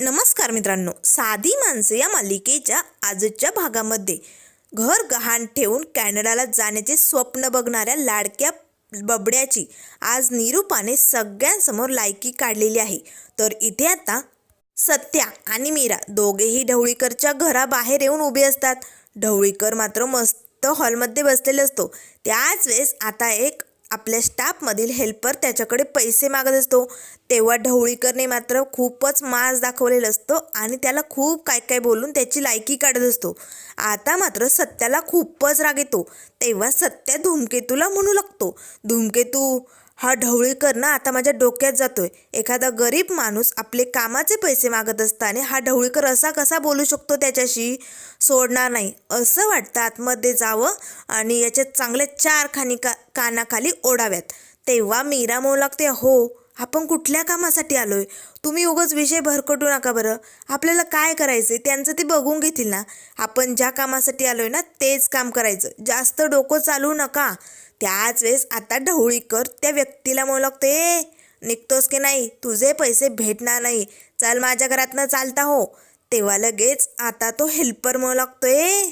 नमस्कार मित्रांनो साधी माणसं या मालिकेच्या आजच्या भागामध्ये घर गहाण ठेवून कॅनडाला जाण्याचे स्वप्न बघणाऱ्या लाडक्या बबड्याची आज निरूपाने सगळ्यांसमोर लायकी काढलेली आहे. तर इथे आता सत्या आणि मीरा दोघेही ढवळीकरच्या घराबाहेर येऊन उभे असतात. ढवळीकर मात्र मस्त हॉलमध्ये बसलेले असतो. त्याच वेळेस आता एक आपल्या स्टाफमधील हेल्पर त्याच्याकडे पैसे मागत असतो. तेव्हा ढवळीकरने मात्र खूपच मास दाखवलेला असतो आणि त्याला खूप काय काय बोलून त्याची लायकी काढत असतो. आता मात्र सत्याला खूपच राग येतो. तेव्हा सत्या धूमकेतूला म्हणू लागतो. धूमकेतू हा ढवळीकर ना आता माझ्या डोक्यात जातोय. एखादा गरीब माणूस आपले कामाचे पैसे मागत असताना हा ढवळीकर असा कसा बोलू शकतो त्याच्याशी? सोडणार नाही. असं वाटतं आतमध्ये जावं आणि याच्या चांगल्या चार खानी का कानाखाली ओढाव्यात. तेव्हा मीरा म्हणू लागते हो आपण कुठल्या कामासाठी आलोय? तुम्ही उगाच विषय भरकटू नका बरं. आपल्याला काय करायचं त्यांचं ते बघून घेतील ना. आपण ज्या कामासाठी आलोय ना तेच काम करायचं. जास्त डोकं चालू नका. त्याच वेळेस आता ढवळीकर त्या व्यक्तीला म्हणू लागते निघतोस की नाही? तुझे पैसे भेटणार नाही. चल माझ्या घरातनं चालता हो. तेव्हा लगेच आता तो हेल्पर म्हणू लागतोय.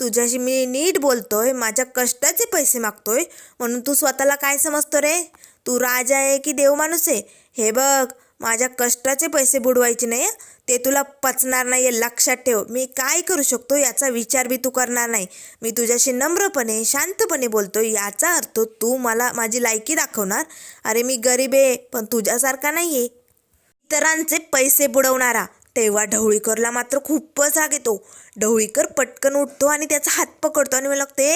तुझ्याशी मी नीट बोलतोय. माझ्या कष्टाचे पैसे मागतोय. म्हणून तू स्वतःला काय समजतो रे? तू राजा आहे की देव माणूस आहे? हे बघ. माझ्या कष्टाचे पैसे बुडवायचे नाही ते तुला पचणार नाही आहे लक्षात ठेव. मी काय करू शकतो याचा विचार बी तू करणार नाही. मी तुझ्याशी नम्रपणे शांतपणे बोलतो याचा अर्थ तू मला माझी लायकी दाखवणार. अरे मी गरीब आहे पण तुझ्यासारखा नाही आहे इतरांचे पैसे बुडवणारा. तेव्हा ढवळीकरला मात्र खूपच राग येतो. ढवळीकर पटकन उठतो आणि त्याचा हात पकडतो आणि मला लागते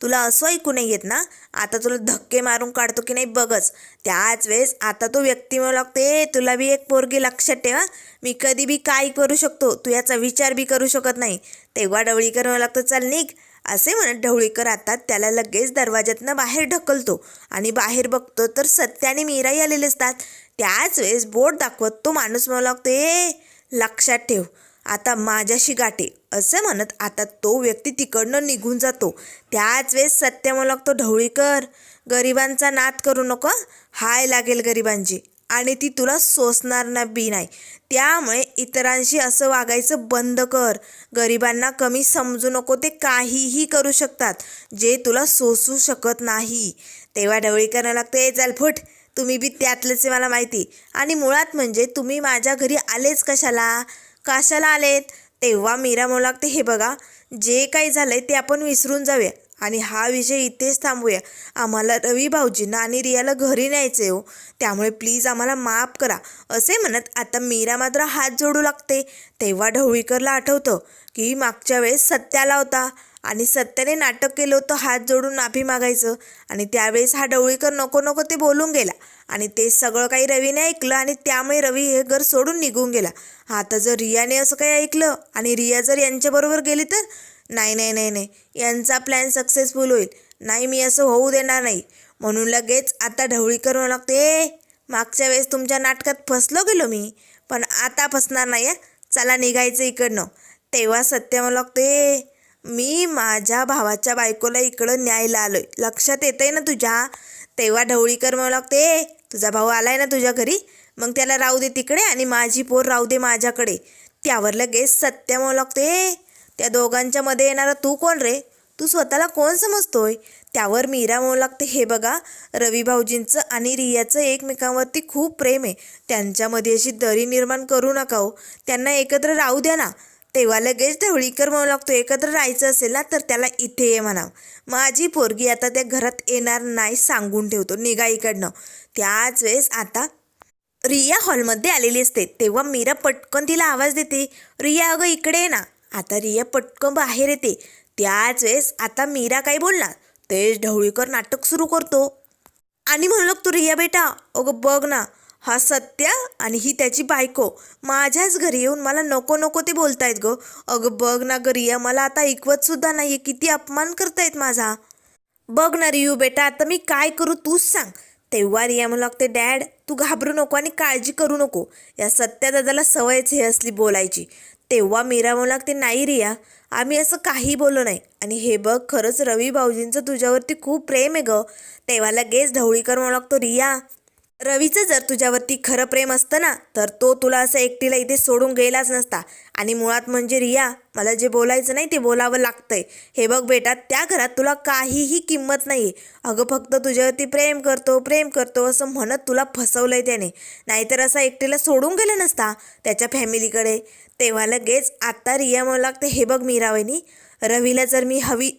तुला असं ऐकू नाही येत ना? आता तुला धक्के मारून काढतो की नाही बघच. त्याच वेळेस आता तो व्यक्ती मला लागते तुला बी एक पोरगी लक्षात ठेवा मी कधी बी काय करू शकतो तू याचा विचार बी करू शकत नाही. तेव्हा ढवळीकर मला लागतं चल निघ. असे म्हणत ढवळीकर आता त्याला लगेच दरवाज्यातनं बाहेर ढकलतो आणि बाहेर बघतो तर सत्याने मीराही आलेले असतात त्याच वेळेस बोट दाखवत तो माणूस मला लागतो ए लक्षात ठेव. आता माझ्याशी गाठे असं म्हणत आता तो व्यक्ती तिकडनं निघून जातो. त्याच वेळेस सत्य मला लागतो ढवळीकर गरिबांचा नाद करू नको हाय लागेल गरिबांची. आणि ती तुला सोसणार ना बी नाही. त्यामुळे इतरांशी असं वागायचं बंद कर. गरिबांना कमी समजू नको ते काहीही करू शकतात जे तुला सोसू शकत नाही. तेव्हा ढवळीकरणं लागते चल फुट तुम्ही बी त्यातलंच आहे मला माहिती. आणि मुळात म्हणजे तुम्ही माझ्या घरी आलेच कशाला? कशाला आलेत? तेव्हा मीरा म्हणू लागते हे बघा जे काही झालंय ते आपण विसरून जाऊया आणि हा विषय इथेच थांबूया. आम्हाला रवी भाऊजींना आणि रियाला घरी न्यायचे हो. त्यामुळे प्लीज आम्हाला माफ करा. असे म्हणत आता मीरा मात्र हात जोडू लागते. तेव्हा ढवळीकरला आठवतं की मागच्या वेळेस सत्याला होता आणि सत्याने नाटक केलं होतं हात जोडून माफी मागायचं. आणि त्यावेळेस हा ढवळीकर नको नको ते बोलून गेला. आणि ते सगळं काही रवीने ऐकलं आणि त्यामुळे रवी हे घर सोडून निघून गेला. आता जर रियाने असं काही ऐकलं आणि रिया जर यांच्याबरोबर गेली तर? नाही नाही नाही नाही. यांचा प्लॅन सक्सेसफुल होईल. नाही मी असं होऊ देणार नाही. म्हणून लगेच आता ढवळीकर म्हणू लागते. मागच्या वेळेस तुमच्या नाटकात फसलो गेलो मी. पण आता फसणार नाही चला निघायचं इकडनं. तेव्हा सत्य म्हणू लागते मी माझ्या भावाच्या बायकोला इकडं न्यायला आलोय. लक्षात येतंय ना तुझ्या? तेव्हा ढवळीकर म्हणू लागते तुझा भाऊ आलाय ना तुझ्या घरी मग त्याला राहू दे तिकडे आणि माझी पोर राहू दे माझ्याकडे. त्यावर लगेच सत्य म्हणू लागते त्या दोघांच्या मध्ये येणारा तू कोण रे? तू स्वतःला कोण समजतोय? त्यावर मीरा म्हणू लागते हे बघा रवी भाऊजींचं आणि रियाचं एकमेकांवरती खूप प्रेम आहे. त्यांच्यामध्ये अशी दरी निर्माण करू नका हो. त्यांना एकत्र राहू द्या ना. तेव्हा लगेच ढवळीकर म्हणू लागतो एकत्र राहायचं असेल ना तर त्याला इथे ये म्हणा माझी पोरगी आता त्या घरात येणार नाही सांगून ठेवतो. निघा इकडनं. त्याच वेळेस आता रिया हॉलमध्ये आलेली असते. तेव्हा मीरा पटकन तिला आवाज देते. रिया अगं इकडे ये ना. आता रिया पटकन बाहेर येते. त्याच वेळेस आता मीरा काय बोलणार? तेज ढवळीकर नाटक सुरू करतो. आणि म्हणलं तू रिया बेटा अगं बघ ना. हा सत्य आणि ही त्याची बायको माझ्याच घरी येऊन मला नको नको ते बोलतायत ग. अगं बघ ना ग रिया मला आता ऐकवत सुद्धा आहे किती अपमान करतायत माझा. बघ ना रियू बेटा आता मी काय करू तूच सांग. तेव्हा रिया म्हणू लागते डॅड तू घाबरू नको आणि काळजी करू नको. या सत्या दादाला सवयच हे असली बोलायची. तेव्हा मीरा म्हणू लागते नाही रिया आम्ही असं काही बोललो नाही. आणि हे बघ खरंच रवी भाऊजींचं तुझ्यावरती खूप प्रेम आहे ग. तेव्हा लगेच ढवळीकर म्हणू लागतो रिया रवीचं जर तुझ्यावरती खरं प्रेम असतं ना तर तो तुला असं एकटीला इथे सोडून गेलाच नसता. आणि मुळात म्हणजे रिया मला जे बोलायचं नाही ते बोलावं लागतंय. हे बघ बेटा त्या घरात तुला काहीही किंमत नाही अगं फक्त तुझ्यावरती प्रेम करतो प्रेम करतो असं म्हणत तुला फसवलंय त्याने. नाहीतर असा एकटीला सोडून गेला नसता त्याच्या फॅमिलीकडे. तेव्हा लगेच आता रिया म्हणू लागते हे बघ मीरावहिनी रवीला जर मी हवी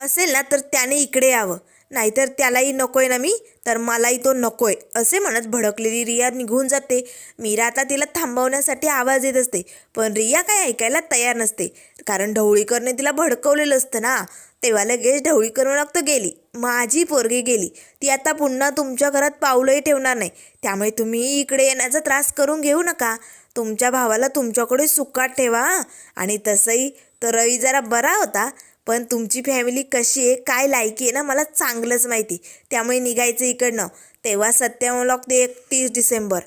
असेल ना तर त्याने इकडे यावं. नाहीतर त्यालाही नकोय ना मी तर मलाही तो नकोय असे म्हणत भडकलेली रिया निघून जाते. मीरा आता तिला थांबवण्यासाठी आवाज येत असते पण रिया काय ऐकायला तयार नसते कारण ढवळीकरने तिला भडकवलेलं असतं ना. तेव्हा लगेच ढवळीकर लागतं गेली माझी पोरगी गेली. ती आता पुन्हा तुमच्या घरात पावलंही ठेवणार नाही त्यामुळे तुम्ही इकडे येण्याचा त्रास करून घेऊ नका. तुमच्या भावाला तुमच्याकडे सुकाट ठेवा आणि तसंही तर रवी जरा बरा होता. पण तुमची फॅमिली कशी आहे काय लायकी आहे ना मला चांगलंच माहिती. त्यामुळे निघायचं इकडनं. तेव्हा सत्यावलॉक लागते एकतीस डिसेंबर.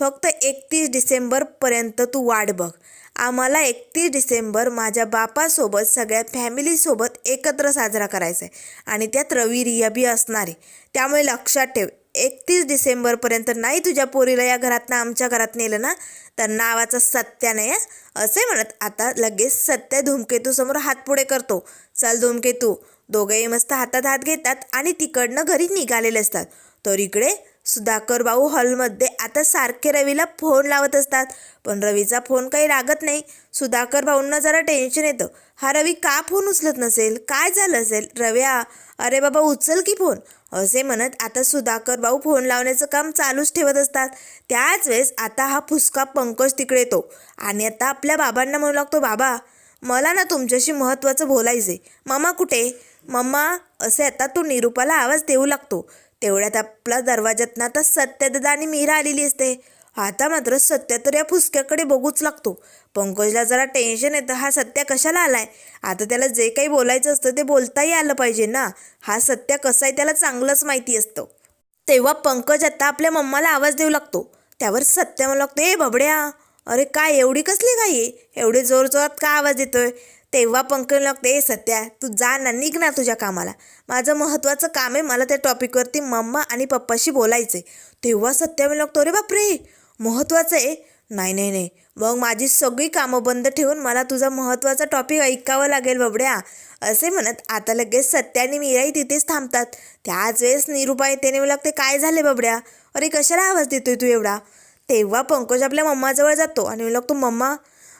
फक्त एकतीस डिसेंबरपर्यंत तू वाट बघ. आम्हाला एकतीस डिसेंबर माझ्या बापासोबत सगळ्या फॅमिलीसोबत एकत्र साजरा करायचा आहे आणि त्यात रवी रिया बी असणार आहे. त्यामुळे लक्षात ठेव एकतीस डिसेंबरपर्यंत नाही तुझ्या पोरीला या घरातनं आमच्या घरात नेलं ना? तर नावाचा सत्या नाही असे म्हणत. आता लगेच सत्या धूमकेतूसमोर हात पुढे करतो. चल धूमकेतू दोघेही मस्त हातात हात घेतात आणि तिकडनं घरी निघालेले असतात. तर इकडे सुधाकर भाऊ हॉलमध्ये आता सारखे रवीला फोन लावत असतात. पण रवीचा फोन काही लागत नाही. सुधाकर भाऊंना जरा टेन्शन येतं. हा रवी का फोन उचलत नसेल? काय झालं असेल? रव्या अरे बाबा उचल की फोन? असे म्हणत आता सुधाकर भाऊ फोन लावण्याचं काम चालूच ठेवत असतात. त्याच वेळेस आता हा फुसका पंकज तिकडे येतो. आणि आता आपल्या बाबांना म्हणू लागतो बाबा मला ना तुमच्याशी महत्त्वाचं बोलायचं आहे. मामा कुठे? मम्मा असे आता तो निरूपाला आवाज देऊ लागतो. तेवढ्यात आपला दरवाजात ना आता सत्यदादा आणि मीरा आलेली असते. आता मात्र सत्य तर या फुसक्याकडे बघूच लागतो. पंकजला जरा टेन्शन येतं हा सत्या कशाला आलाय? आता त्याला जे काही बोलायचं असतं ते बोलताही आलं पाहिजे ना. हा सत्य कसा आहे त्याला चांगलंच माहिती असतं. तेव्हा पंकज आता आपल्या मम्माला आवाज देऊ लागतो. त्यावर सत्य म्हणू लागतो ए बबड्या अरे काय एवढी कसली घाई एवढे जोर जोरात का आवाज येतोय? तेव्हा पंकज लागते ए सत्या तू जा ना निघ ना तुझ्या कामाला. माझं महत्त्वाचं काम आहे मला त्या टॉपिकवरती मम्मा आणि पप्पाशी बोलायचं आहे तेव्हा सत्या मी लागतो अरे बापरे महत्त्वाचं आहे. नाही नाही नाही. मग माझी सगळी कामं बंद ठेवून मला तुझा महत्त्वाचा टॉपिक ऐकावं लागेल बबड्या. असे म्हणत आता लगेच सत्या आणि मीराही तिथेच थांबतात. त्याच वेळेस निरुपा येते नेऊ लागते काय झाले बबड्या? अरे कशाला आवाज देतोय तू एवढा? तेव्हा पंकज आपल्या मम्माजवळ जातो आणि लागतो मम्मा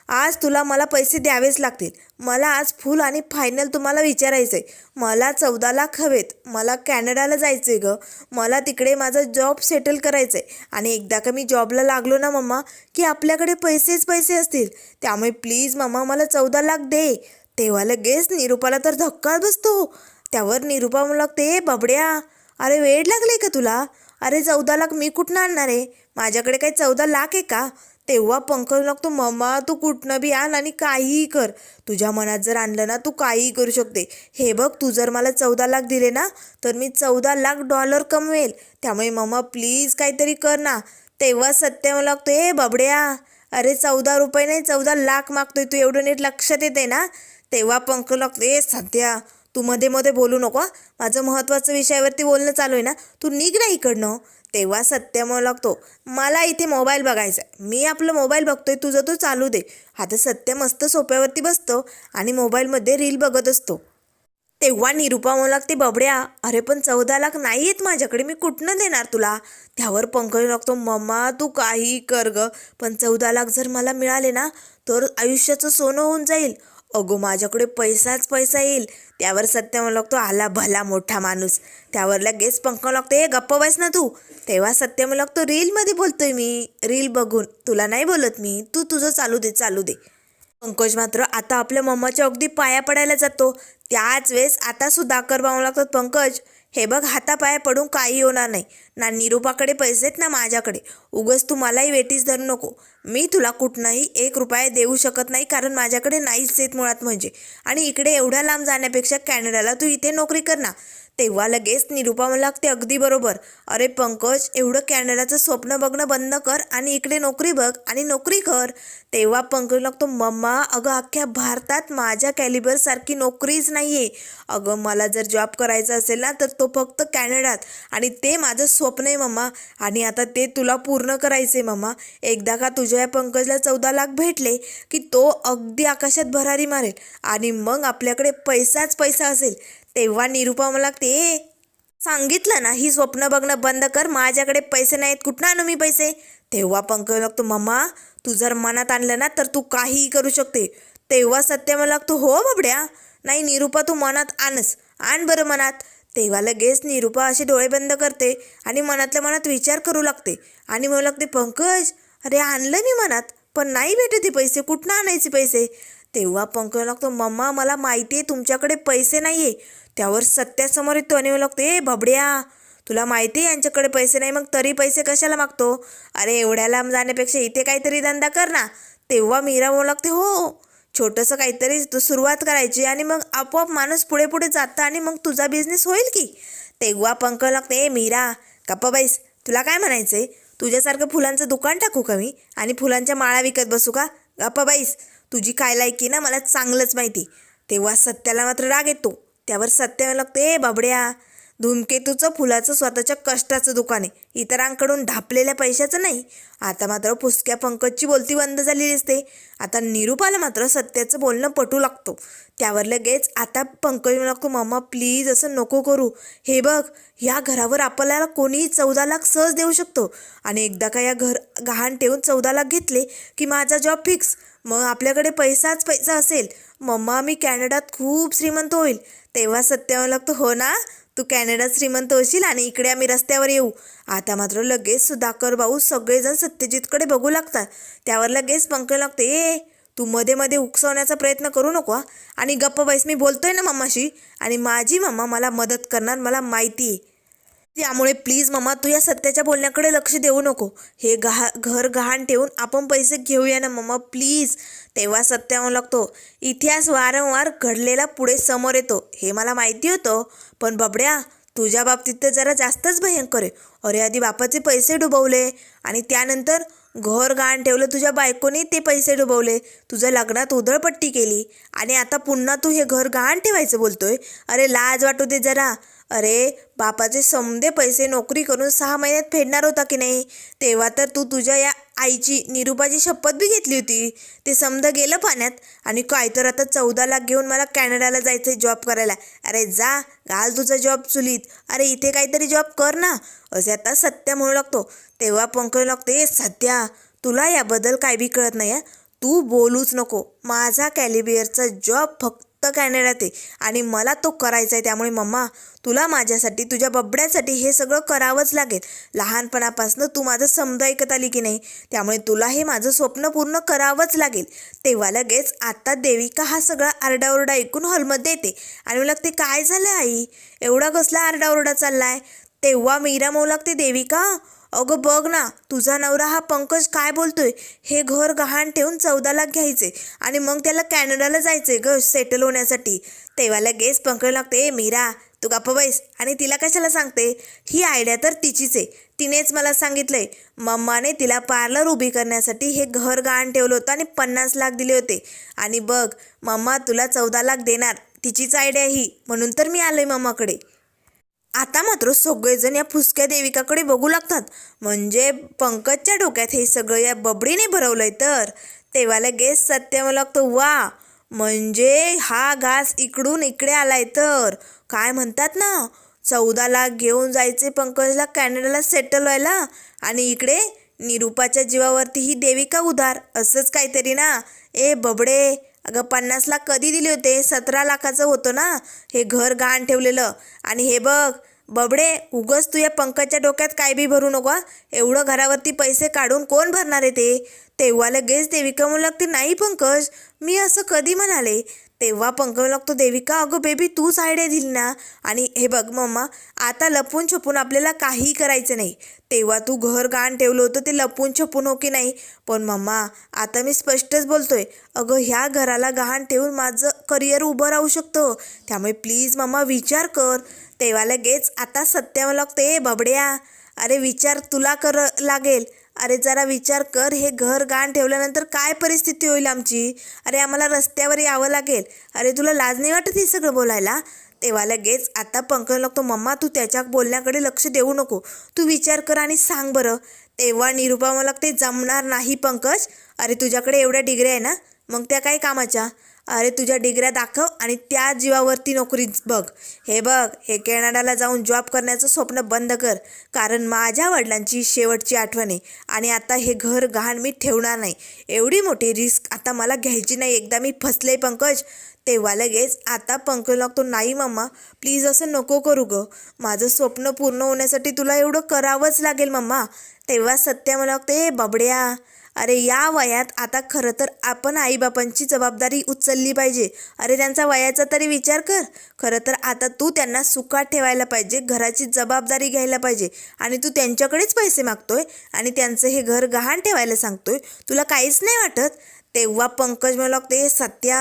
आज तुला मला पैसे द्यावेच लागतील. मला आज फुल आणि फायनल तुम्हाला विचारायचं आहे मला चौदा लाख हवेत. मला कॅनडाला जायचं आहे गं. मला तिकडे माझा जॉब सेटल करायचं आहे आणि एकदा का मी जॉबला लागलो ना मम्मा की आपल्याकडे पैसेच पैसे असतील. त्यामुळे प्लीज मम्मा मला चौदा लाख दे. तेव्हा लगेच निरूपाला तर धक्का बसतो. त्यावर निरूपा म्हणू लागते बबड्या अरे वेळ लागले का तुला? अरे चौदा लाख मी कुठनं आणणार आहे? माझ्याकडे काही चौदा लाख आहे का? तेव्हा पंकज लागतो मम्मा तू कुठनं बी आण आणि काहीही कर. तुझ्या मनात जर आणलं ना तू काहीही करू शकते. हे बघ तू जर मला चौदा लाख दिले ना तर मी चौदा लाख डॉलर कमवेल. त्यामुळे मम्मा प्लीज काहीतरी कर ना. तेव्हा सत्य मला लागतो ए बबड्या अरे चौदा रुपये नाही चौदा लाख मागतोय. तू एवढं नीट लक्षात येते ना? तेव्हा पंकज लागतो ए सध्या तू मध्ये मध्ये बोलू नको माझं महत्त्वाचं विषयावरती बोलणं चालू आहे ना. तू निघ ना इकडनं. तेव्हा सत्य म्हणू लागतो. मला इथे मोबाईल बघायचा आहे. मी आपलं मोबाईल बघतोय तुझं तू चालू दे. आता सत्य मस्त सोप्यावरती बसतो आणि मोबाईलमध्ये रील बघत असतो. तेव्हा निरूपा म्हणू लागते बबड्या अरे पण चौदा लाख नाही आहेत माझ्याकडे मी कुठनं देणार तुला? त्यावर पंकज लागतो मम्मा तू काही कर ग पण चौदा लाख जर मला मिळाले ना तर आयुष्याचं सोनं होऊन जाईल. अगो माझ्याकडे पैसाच पैसा येईल. त्यावर सत्य म्हणू लागतो आला भला मोठा माणूस. त्यावर लगेच पंकज लागतो हे गप्प बस ना तू. तेव्हा सत्य म्हणू लागतो रीलमध्ये बोलतोय मी. रील बघून. तुला नाही बोलत मी. तू तुझं चालू दे चालू दे. पंकज मात्र आता आपल्या मम्माच्या अगदी पाया पडायला जातो. त्याच वेळेस आता सुधाकर भाऊ लागतात पंकज हे बघ हातापाया पडून काही होणार नाही. ना निरूपाकडे पैसे आहेत ना माझ्याकडे. उगस तू मलाही वेटीस धरू नको. मी तुला कुठनंही एक रुपया देऊ शकत नाही कारण माझ्याकडे नाहीच येत मुळात म्हणजे. आणि इकडे एवढ्या लांब जाण्यापेक्षा कॅनडाला तू इथे नोकरी कर ना. तेव्हा लगेच निरुपा मला लागते अगदी बरोबर. अरे पंकज एवढं कॅनडाचं स्वप्न बघणं बंद कर आणि इकडे नोकरी बघ आणि नोकरी कर. तेव्हा पंकज लागतो मम्मा अगं अख्ख्या भारतात माझ्या कॅलिबरसारखी नोकरीच नाही आहे अगं मला जर जॉब करायचा असेल ना तर तो फक्त कॅनडात. आणि ते माझं स्वप्न आहे मम्मा. आणि आता ते तुला पूर्ण करायचं आहे मम्मा. एकदा का तुझ्या या पंकजला चौदा लाख भेटले की तो अगदी आकाशात भरारी मारेल. आणि मग आपल्याकडे पैसाच पैसा असेल. तेव्हा निरुपा मला लागते सांगितलं ना ही स्वप्न बघणं बंद कर माझ्याकडे पैसे नाहीत कुठं आणू मी पैसे? तेव्हा पंकज लागतो मम्मा तू जर मनात आणलं ना तर तू काहीही करू शकते. तेव्हा सत्य मला लागतो हो बाबड्या. नाही निरुपा तू मनात आणस आण बरं मनात. तेव्हा लगेच निरुपा असे डोळे बंद करते आणि मनातल्या मनात विचार करू लागते आणि मला लागते पंकज अरे आणलं मी मनात पण नाही भेटत ते पैसे कुठनं आणायचे पैसे? तेव्हा पंकज लागतो मम्मा मला माहिती आहे तुमच्याकडे पैसे नाही आहे त्यावर सत्यासमोर येतो आणि लागतो ए बबड्या तुला माहिती आहे यांच्याकडे पैसे नाही मग तरी पैसे कशाला मागतो? अरे एवढ्या लांब जाण्यापेक्षा इथे काहीतरी धंदा कर ना. तेव्हा मीरा म्हणू लागते हो छोटंसं काहीतरी तू सुरुवात करायची आणि मग आपोआप माणूस पुढे पुढे जातं आणि मग तुझा बिझनेस होईल की? तेव्हा पंकज लागते ए मीरा गप्पा बाईस तुला काय म्हणायचं आहे तुझ्यासारखं फुलांचं दुकान टाकू का मी? आणि फुलांच्या माळा विकत बसू का? गप्पा बाईस तुझी काय लायकी ना मला चांगलंच माहिती. तेव्हा सत्याला मात्र राग येतो. त्यावर सत्य लागते ए बाबड्या. धूमकेतूचं फुलाचं स्वतःच्या कष्टाचं दुकान आहे. इतरांकडून ढापलेल्या पैशाचं नाही. आता मात्र पुसक्या पंकजची बोलती बंद झालेली असते आता निरूपाला मात्र सत्याचं बोलणं पटू लागतो. त्यावर लगेच आता पंकज लागतो मम्मा प्लीज असं नको करू. हे बघ या घरावर आपल्याला कोणीही चौदा लाख सहज देऊ शकतो. आणि एकदा का या घर गहाण ठेवून चौदा लाख घेतले की माझा जॉब फिक्स. मग आपल्याकडे पैसाच पैसा असेल. मम्मा मी कॅनडात खूप श्रीमंत होईल. तेव्हा सत्यावर लागतो हो ना तू कॅनडात श्रीमंत होशील आणि इकडे आम्ही रस्त्यावर येऊ. आता मात्र लगेच सुधाकर भाऊ सगळेजण सत्यजितकडे बघू लागतात. त्यावर लगेच पंख लागते ए तू मध्ये मध्ये उकसवण्याचा प्रयत्न करू नको आणि गप्प बैस मी बोलतोय ना मम्माशी. आणि माझी मम्मा मला मदत करणार मला माहिती आहे. त्यामुळे प्लीज मम्मा तू या सत्याच्या बोलण्याकडे लक्ष देऊ नको. हे गहा घर गहाण ठेवून आपण पैसे घेऊया ना मम्मा प्लीज. तेव्हा सत्य होऊ लागतो इतिहास वारंवार घडलेला पुढे समोर येतो. हे मला माहिती होतं पण बबड्या तुझ्या बाबतीत तर जरा जास्तच भयंकर आहे. अरे आधी बापाचे पैसे डुबवले आणि त्यानंतर घर गहाण ठेवलं तुझ्या बायकोने ते पैसे डुबवले. तुझं लग्नात उधळपट्टी केली आणि आता पुन्हा तू हे घर गहाण ठेवायचं बोलतोय. अरे लाज वाटू दे जरा. अरे बापाचे समदे पैसे नोकरी करून सहा महिन्यात फेडणार होता की नाही? तेव्हा तर तू तुझ्या या आईची निरुपाची शपथ बी घेतली होती. ते समजा गेलं पाण्यात. आणि काय तर आता चौदा लाख घेऊन मला कॅनडाला जायचं आहे जॉब करायला. अरे जा घाल तुझा जॉब चुलीत. अरे इथे काहीतरी जॉब कर ना. असे आता सत्य म्हणू लागतो. तेव्हा पंकज लागते सध्या सत्या तुला याबद्दल काय बी कळत नाही तू बोलूच नको. माझा कॅलिबियरचा जॉब फक्त कॅनडात आहे आणि मला तो करायचा आहे त्यामुळे मम्मा तुला माझ्यासाठी तुझ्या बबड्यासाठी हे सगळं करावंच लागेल. लहानपणापासून तू माझं समज ऐकत आली की नाही त्यामुळे तुला हे माझं स्वप्न पूर्ण करावंच लागेल. तेव्हा लगेच आता देविका हा सगळा आरडाओरडा ऐकून हॉलमध्ये येते. आणि मला लागते काय झालं आई? एवढा कसला आरडाओरडा चाललाय? तेव्हा मीरा मऊ लागते देविका अगं बघ ना तुझा नवरा हा पंकज काय बोलतोय? हे घर गहाण ठेवून चौदा लाख घ्यायचे आणि मग त्याला कॅनडाला जायचे ग सेटल होण्यासाठी. तेव्हा लगेच पंकज लागते "ए, मीरा तू गप्प बैस. आणि तिला कशाला सांगते? ही आयडिया तर तिचीच आहे. तिनेच मला सांगितलंय मम्माने तिला पार्लर उभी करण्यासाठी हे घर गहाण ठेवलं होतं आणि पन्नास लाख दिले होते. आणि बघ मम्मा तुला चौदा लाख देणार. तिचीच आयडिया ही. म्हणून तर मी आलोय मम्माकडे. आता मात्र सगळेजण या फुसक्या देविकाकडे बघू लागतात. म्हणजे पंकजच्या डोक्यात हे सगळं या बबडीने भरवलंय तर. तेव्हा लगेच सत्य मला वा म्हणजे हा घास इकडून इकडे आलाय तर. काय म्हणतात ना चौदा लाख घेऊन जायचे पंकजला कॅनडाला सेटल व्हायला आणि इकडे निरूपाच्या जीवावरती ही देविका उधार. असंच काहीतरी ना. ए बबडे अगं पन्नास लाख कधी दिले होते? सतरा लाखाचं होतं ना? हे घर गहाण ठेवलेलं. आणि हे बघ बबडे उगस तू या पंकजच्या डोक्यात काय बी भरू नको एवढं घरावरती पैसे काढून कोण भरणार आहे ते? तेव्हा लगेच देविका म्हणू लागते नाही पंकज? मी असं कधी म्हणाले? तेव्हा पंकज लागतो देविका अगं बेबी तूच आयडिया दिली ना. आणि हे बघ मम्मा आता लपून छपून आपल्याला काही करायचं नाही. तेव्हा तू घर गाण ठेवलं होतं ते लपून छपून हो की नाही? पण मम्मा आता मी स्पष्टच बोलतोय. अगं ह्या घराला गहाण ठेवून माझं करिअर उभं राहू शकतं. त्यामुळे प्लीज मम्मा विचार कर. तेव्हा लगेच आता सत्यावं मला लागते बबड्या अरे विचार तुला कर लागेल. अरे जरा विचार कर हे घर गाण ठेवल्यानंतर काय परिस्थिती होईल आमची? अरे आम्हाला रस्त्यावर यावं लागेल. अरे तुला लाज नाही वाटत हे सगळं बोलायला? तेव्हा लगेच आता पंकज लागतो मम्मा तू त्याच्या बोलण्याकडे लक्ष देऊ नको. तू विचार कर आणि सांग बरं. तेव्हा निरुपा मला ते जमणार नाही पंकज. अरे तुझ्याकडे एवढ्या डिग्र्या आहे ना? मग त्या काय कामाच्या? अरे तुझ्या डिग्र्या दाखव आणि त्या जीवावरती नोकरी बघ. हे बघ हे कॅनडाला जाऊन जॉब करण्याचं स्वप्न बंद कर. कारण माझ्या वडिलांची शेवटची आठवण आहे आणि आता हे घर गहाण मी ठेवणार नाही. एवढी मोठी रिस्क आता मला घ्यायची नाही. एकदा मी फसले पंकज तेव्हा लगेच आता पंकज लागतो नाही मम्मा प्लीज असं नको करू गं. माझं स्वप्न पूर्ण होण्यासाठी तुला एवढं करावंच लागेल मम्मा तेव्हा सत्य मला लागते बबड्या अरे या वयात आता खरं तर आपण आईबापांची जबाबदारी उचलली पाहिजे. अरे त्यांचा वयाचा तरी विचार कर. खरं तर आता तू त्यांना सुखात ठेवायला पाहिजे घराची जबाबदारी घ्यायला पाहिजे. आणि तू त्यांच्याकडेच पैसे मागतोय आणि त्यांचं हे घर गहाण ठेवायला सांगतोय. तुला काहीच नाही वाटत? तेव्हा पंकज मला ते सत्या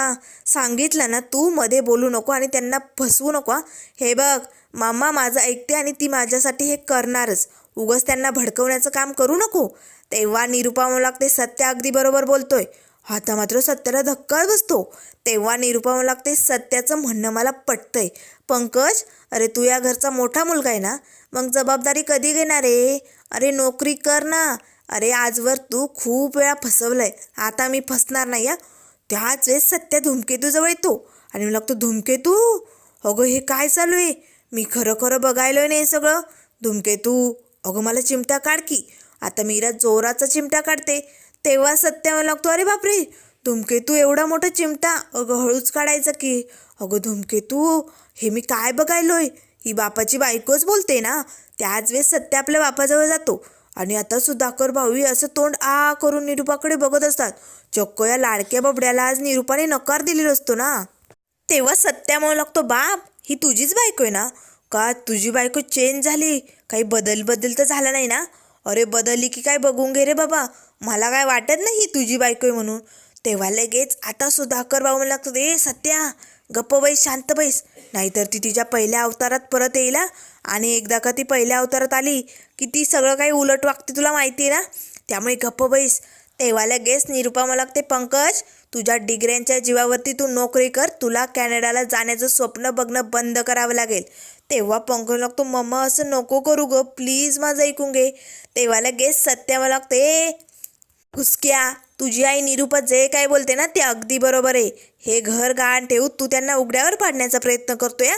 सांगितलं ना तू मध्ये बोलू नको आणि त्यांना फसवू नको हे. बघ मामा माझं ऐकते आणि ती माझ्यासाठी हे करणारच. उगच त्यांना भडकवण्याचं काम करू नको. तेव्हा निरुपा मला लागते सत्य अगदी बरोबर बोलतोय. आता मात्र सत्याला धक्का बसतो. तेव्हा निरुपा मला लागते सत्याचं म्हणणं मला पटतंय. पंकज अरे तू या घरचा मोठा मुलगा आहे ना? मग जबाबदारी कधी घेणार आहे? अरे नोकरी कर ना. अरे आजवर तू खूप वेळा फसवलंय. आता मी फसणार नाही या त्याच वेळेस सत्या धूमकेतूजवळ येतो. आणि मला लागतो धूमकेतू? अगं हे काय चालू आहे? मी खरं खरं बघायलोय ना हे सगळं. धूमकेतू अगं मला चिमटा काढ की. आता मीरा जोराचा चिमटा काढते. तेव्हा सत्य मला लागतो अरे बापरे धूमकेतू एवढा मोठा चिमटा. अगं हळूच काढायचा की. अगं धूमकेतू हे मी काय बघायलोय? ही बापाची बायकोच बोलते ना. त्याच वेळेस सत्य आपल्या बापाजवळ जातो. आणि आता सुधाकर भाऊ असं तोंड आ करून निरुपाकडे बघत असतात. चक्क या लाडक्या बबड्याला आज निरुपाने नकार दिलेला असतो ना. तेव्हा सत्यामुळे लागतो बाप ही तुझीच बायको आहे ना. का तुझी बायको चेंज झाली? काही बदल बदल तर झाला नाही ना? अरे बदलली की काय बघून घे रे बाबा. मला काय वाटत नाही ही तुझी बायको आहे म्हणून. तेव्हा लगेच आता सुधाकर भाऊ मला लागतो ए सत्या गप्प बैस शांत बैस. नाहीतर ती तिच्या पहिल्या अवतारात परत येईल आणि एकदा का ती पहिल्या अवतारात आली की ती सगळं काही उलट वागते तुला माहिती आहे ना? त्यामुळे गप्प बैस. तेव्हा लगेच निरुपा मला लागते पंकज तुझ्या डिग्र्यांच्या जीवावरती तू नोकरी कर. तुला कॅनडाला जाण्याचं स्वप्न बघणं बंद करावं लागेल. तेव्हा पंकज लागतो मम्मा असं नको करू ग प्लीज माझं ऐकून घे. तेव्हा लगेच सत्य मला लागते हुसक्या तुझी आई निरूपा जे काय बोलते ना ते अगदी बरोबर आहे. हे घर गहाण ठेवू तू त्यांना उघड्यावर पाडण्याचा प्रयत्न करतोय हा.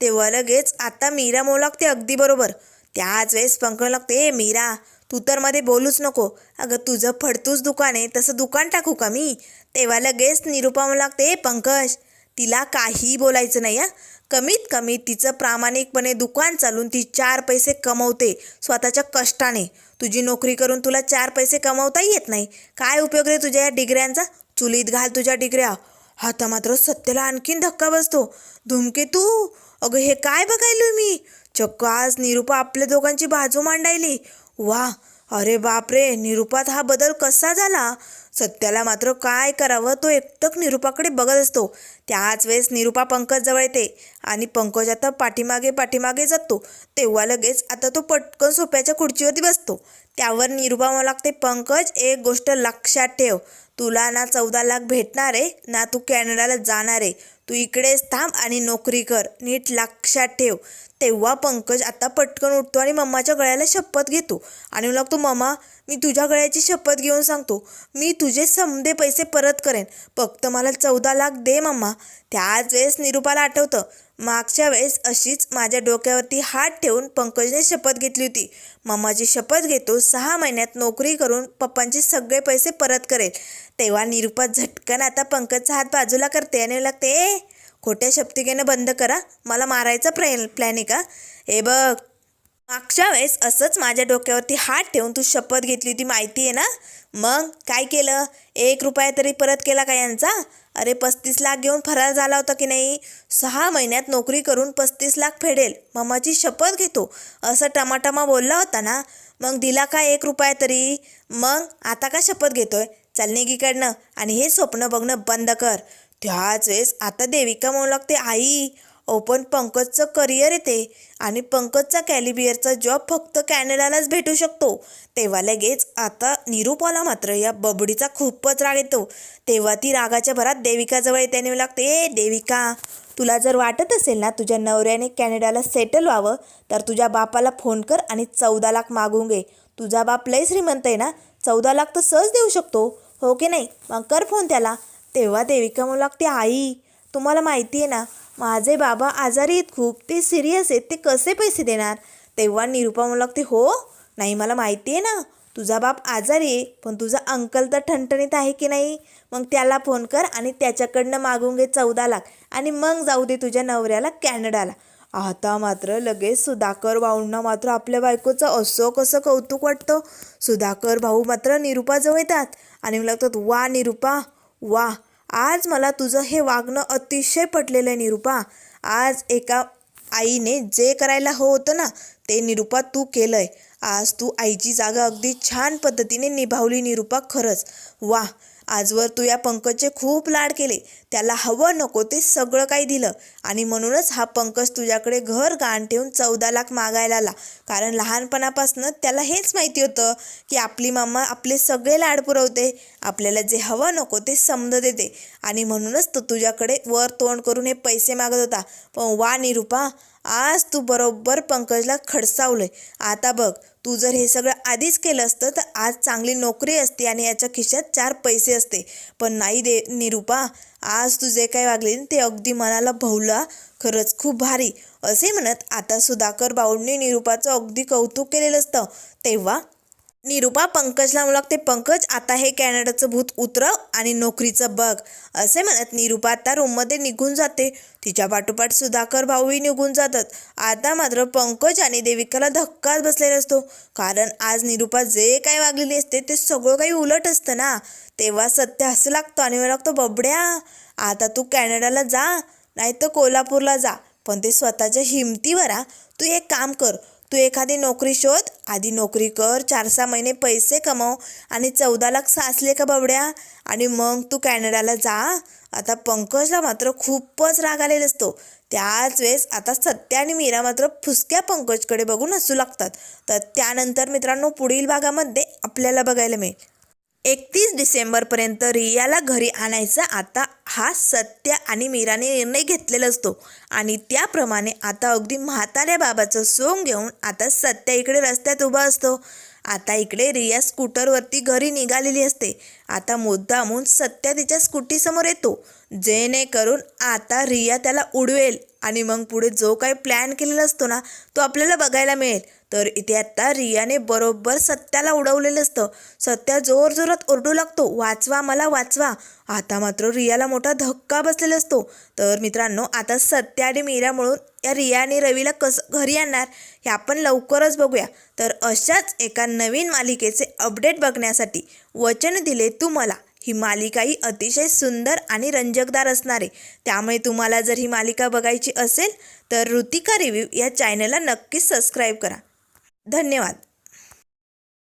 तेव्हा लगेच आता मीरा मोल लागते अगदी बरोबर. त्याच वेळेस पंकज लागते ए मीरा तू तर मध्ये बोलूच नको. अगं तुझं फडतूच दुकान आहे तसं दुकान टाकू का मी? तेव्हा लगेच निरूपा मला लागते "ए, पंकज तिला काही बोलायचं नाही हा? कमीत कमी तिचं प्रामाणिकपणे दुकान चालून ती चार पैसे कमवते स्वतःच्या कष्टाने. तुझी नोकरी करून तुला चार पैसे कमवता येत नाही. काय उपयोग रे तुझ्या या डिग्र्यांचा चुलीत घाल तुझ्या डिग्र्या आता मात्र सत्याला आणखीन धक्का बसतो. धुमके तू? अगं हे काय बघायलो मी? चक्क आज निरुपा आपल्या दोघांची बाजू मांडायली. वा अरे बापरे निरुपात हा बदल कसा झाला? सत्याला मात्र काय करावं तो एकटक निरुपाकडे बघत असतो. त्याच वेळेस निरुपा पंकज जवळ येते आणि पंकज आता पाठीमागे पाठीमागे जातो तेव्हा लगेच आता तो पटकन सोप्याच्या खुर्चीवरती बसतो. त्यावर निरुपा मला लागते पंकज एक गोष्ट लक्षात ठेव. तुला ना चौदा लाख भेटणार आहे ना तू कॅनडाला जाणार. आहे तू इकडेच थांब आणि नोकरी कर नीट लक्षात ठेव. तेव्हा पंकज आता पटकन उठतो आणि मम्माच्या गळ्याला शपथ घेतो. आणि मला लागतो मम्मा मी तुझ्या गळ्याची शपथ घेऊन सांगतो. मी तुझे समदे पैसे परत करेन. फक्त मला चौदा लाख दे मम्मा. त्याच वेळेस निरुपाला आठवतं मागच्या वेळेस अशीच माझ्या डोक्यावरती हात ठेवून पंकजने शपथ घेतली होती. मम्माची शपथ घेतो सहा महिन्यात नोकरी करून पप्पांचे सगळे पैसे परत करेल. तेव्हा निरुपा झटकन आता पंकजचा हात बाजूला करते आणि लागते ए खोट्या शपथिकेनं बंद करा. मला मारायचा प्लॅन प्लॅन आहे का? हे बघ. मागच्या वेळेस असंच माझ्या डोक्यावरती हात ठेवून तू शपथ घेतली होती माहिती आहे ना? मग काय केलं? एक रुपया तरी परत केला का यांचा? अरे पस्तीस लाख घेऊन फरार झाला होता की नाही? सहा महिन्यात नोकरी करून पस्तीस लाख फेडेल. मम्माची शपथ घेतो. असं टमाटमा बोलला होता ना? मग दिला का एक रुपया तरी? मग आता का शपथ घेतोय? चल निघीकडनं आणि हे स्वप्न बघणं बंद कर. त्याच वेळेस आता देविका म्हणू लागते आई ओपन पंकजचं करिअर येते आणि पंकजचा कॅलिबियरचा जॉब फक्त कॅनडालाच भेटू शकतो. तेव्हा लगेच आता निरूपाला मात्र या बबडीचा खूपच राग येतो. तेव्हा ती रागाच्या भरात देविकाजवळ येते नेऊ लागते ए देविका तुला जर वाटत असेल ना तुझ्या नवऱ्याने कॅनडाला सेटल व्हावं तर तुझ्या बापाला फोन कर आणि चौदा लाख मागून घे. तुझा बाप लय श्रीमंत आहे ना चौदा लाख तर सहज देऊ शकतो. हो की नाही? मग कर फोन त्याला. तेव्हा देविका म्हणू लागते आई तुम्हाला माहिती आहे ना माझे बाबा आजारी आहेत खूप. ते सिरियस आहेत. ते कसे पैसे देणार? तेव्हा निरुपा म्हणू लागते हो नाही मला माहिती आहे ना. तुझा बाप आजारी आहे पण तुझा अंकल तर ठणठणीत आहे की नाही? मग त्याला फोन कर आणि त्याच्याकडनं मागून घे चौदा लाख. आणि मग जाऊ दे तुझ्या नवऱ्याला कॅनडाला. आता मात्र लगेच सुधाकर भाऊंना मात्र आपल्या बायकोचं असं कसं कौतुक वाटतं? सुधाकर भाऊ मात्र निरुपाजवळ येतात. आणि मग लागतात वा निरुपा वा. आज मला तुझं हे वागणं अतिशय पटलेलं आहे निरुपा. आज एका आईने जे करायला हवं होतं ना ते निरुपा तू केलंय. आज तू आईची जागा अगदी छान पद्धतीने निभावली निरुपा खरंच. वा आजवर तू या पंकजचे खूप लाड केले. त्याला हवं नको ते सगळं काही दिलं. आणि म्हणूनच हा पंकज तुझ्याकडे घर गाण ठेवून चौदा लाख मागायला आला. कारण लहानपणापासून त्याला हेच माहिती होतं की आपली मामा आपले सगळे लाड पुरवते. आपल्याला जे हवं नको ते समज देते. आणि म्हणूनच तो तुझ्याकडे वर तोंड करून हे पैसे मागत होता. पण वा निरुपा आज तू बरोबर पंकजला खडसावलंय. आता बघ तू जर हे सगळं आधीच केलं असतं तर आज चांगली नोकरी असते आणि याच्या खिशात चार पैसे असते. पण नाही दे निरुपा आज तू जे काय वागले ते अगदी मनाला भवला. खरंच खूप भारी. असे म्हणत आता सुधाकर बाऊंनी निरुपाचं अगदी कौतुक केलेलं असतं. तेव्हा निरुपा पंकजला म्हणू लागते पंकज आता हे कॅनडाचं भूत उतरव आणि नोकरीचं बघ असे म्हणत निरुपा आता रूममध्ये निघून जाते. तिच्या पाठोपाठ सुधाकर भाऊही निघून जातात. आता मात्र पंकज आणि देविकाला धक्काच बसलेला असतो. कारण आज निरुपा जे काही वागलेली असते ते सगळं काही उलट असतं ना. तेव्हा सत्य हसू लागतो आणि मला लागतो बबड्या आता तू कॅनडाला जा नाही तर कोल्हापूरला जा. पण ते स्वतःच्या हिमतीवर आ. तू एक काम कर तू एखादी नोकरी शोध आधी नोकरी कर चार सहा महिने पैसे कमव आणि चौदा लाख साचले का बवड्या आणि मग तू कॅनडाला जा. आता पंकजला मात्र खूपच राग आलेला असतो. त्याच वेळेस आता सत्या आणि मीरा मात्र फुसक्या पंकजकडे बघून हसू लागतात. तर त्यानंतर मित्रांनो पुढील भागामध्ये आपल्याला बघायला मिळेल. एकतीस डिसेंबरपर्यंत रियाला घरी आणायचा आता हा सत्य आणि मीराने निर्णय घेतलेला असतो. आणि त्याप्रमाणे आता अगदी म्हाताऱ्या बाबाचं सोंग घेऊन आता सत्या इकडे रस्त्यात उभा असतो. आता इकडे रिया स्कूटरवरती घरी निघालेली असते. आता मुद्दामून सत्या तिच्या स्कूटीसमोर येतो. जेणेकरून आता रिया त्याला उडवेल आणि मग पुढे जो काही प्लॅन केलेला असतो ना तो आपल्याला बघायला मिळेल. तर इथे आता रियाने बरोबर सत्याला उडवलेलं असतं. सत्या जोर जोरात ओरडू लागतो वाचवा मला वाचवा. आता मात्र रियाला मोठा धक्का बसलेला असतो. तर मित्रांनो आता सत्या आणि मीरा मिळून या रिया आणि रवीला कसं घरी आणणार हे आपण लवकरच बघूया. तर अशाच एका नवीन मालिकेचे अपडेट बघण्यासाठी वचन दिले तुम्हाला ही मालिका ही अतिशय सुंदर आणि रंजकदार असणार आहे. त्यामुळे तुम्हाला जर ही मालिका बघायची असेल तर ऋतिका रिव्ह्यू या चॅनलला नक्कीच सबस्क्राईब करा. धन्यवाद.